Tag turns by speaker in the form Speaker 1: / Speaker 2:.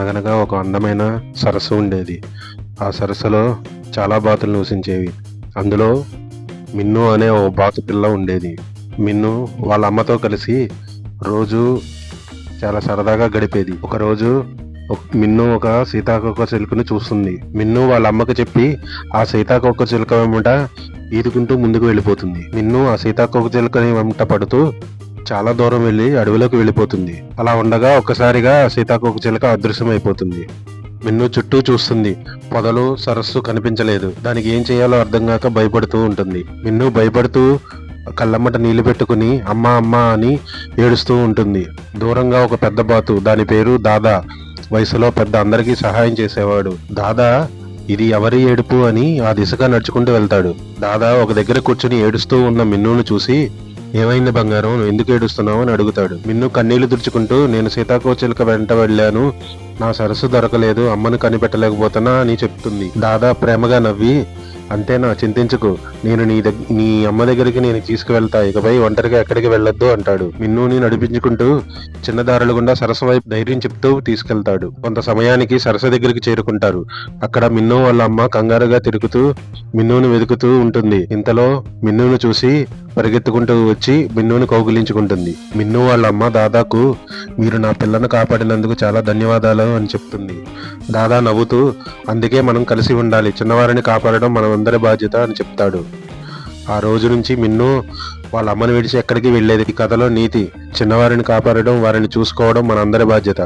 Speaker 1: అనగనగా ఒక అందమైన సరస్సు ఉండేది. ఆ సరస్సులో చాలా బాతులు నివసించేవి. అందులో మిన్ను అనే ఓ బాతు పిల్ల ఉండేది. మిన్ను వాళ్ళ అమ్మతో కలిసి రోజు చాలా సరదాగా గడిపేది. ఒకరోజు ఒక- మిన్ను ఒక సీతాకోక చిలుకను చూస్తుంది. మిన్ను వాళ్ళ అమ్మకు చెప్పి ఆ సీతాకొక్క చిలుక వెంబట ఈదుకుంటూ ముందుకు వెళ్ళిపోతుంది. మిన్ను ఆ సీతాకొక్క చిలుకని వెంట పడుతూ చాలా దూరం వెళ్ళి అడవిలోకి వెళ్ళిపోతుంది. అలా ఉండగా ఒక్కసారిగా సీతాకోక చిలక అదృశ్యమైపోతుంది. మిన్ను చుట్టూ చూస్తుంది. పొదలు సరస్సు కనిపించలేదు. దానికి ఏం చేయాలో అర్థం కాక భయపడుతూ ఉంటుంది. మిన్ను భయపడుతూ కళ్ళమ్మట నీళ్ళు పెట్టుకుని అమ్మ అమ్మ అని ఏడుస్తూ ఉంటుంది. దూరంగా ఒక పెద్ద బాతు దాని పేరు దాదా. వయసులో పెద్ద అందరికీ సహాయం చేసేవాడు. దాదా ఇది ఎవరి ఏడుపు అని ఆ దిశగా నడుచుకుంటూ వెళ్తాడు. దాదా ఒక దగ్గర కూర్చుని ఏడుస్తూ ఉన్న మిన్నును చూసి ఏమైంది బంగారం? ఎందుకు ఏడుస్తున్నావు అని అడుగుతాడు. మిన్ను కన్నీళ్ళు తుడుచుకుంటూ నేను సీతాకోచిలక వెంట వెళ్ళాను. నా సరస్సు దొరకలేదు. అమ్మను కనిపెట్టలేకపోతున్నా అని చెప్తుంది. దాదా ప్రేమగా నవ్వి అంతేనా చింతించకు. నేను నీ దగ్గ నీ అమ్మ దగ్గరికి నేను తీసుకువెళ్తా. ఇకపై ఒంటరిగా ఎక్కడికి వెళ్ళొద్దు అంటాడు. మిన్నుని నడిపించుకుంటూ చిన్న దారుల గుండా సరస్సు వైపు ధైర్యం చెప్తూ తీసుకెళ్తాడు. కొంత సమయానికి సరస్సు దగ్గరికి చేరుకుంటారు. అక్కడ మిన్ను వాళ్ళ అమ్మ కంగారుగా తిరుగుతూ మిన్నును వెతుకుతూ ఉంటుంది. ఇంతలో మిన్నును చూసి పరిగెత్తుకుంటూ వచ్చి మిన్నుని కౌగిలించుకుంటుంది. మిన్ను వాళ్ళ అమ్మ దాదాకు మీరు నా పిల్లను కాపాడినందుకు చాలా ధన్యవాదాలు అని చెప్తుంది. దాదా నవ్వుతూ అందుకే మనం కలిసి ఉండాలి. చిన్నవారిని కాపాడడం మనమందరి బాధ్యత అని చెప్తాడు. ఆ రోజు నుంచి మిన్ను వాళ్ళ అమ్మని విడిచి ఎక్కడికి వెళ్ళేది ఈ కథలో నీతి చిన్నవారిని కాపాడడం వారిని చూసుకోవడం మనందరి బాధ్యత.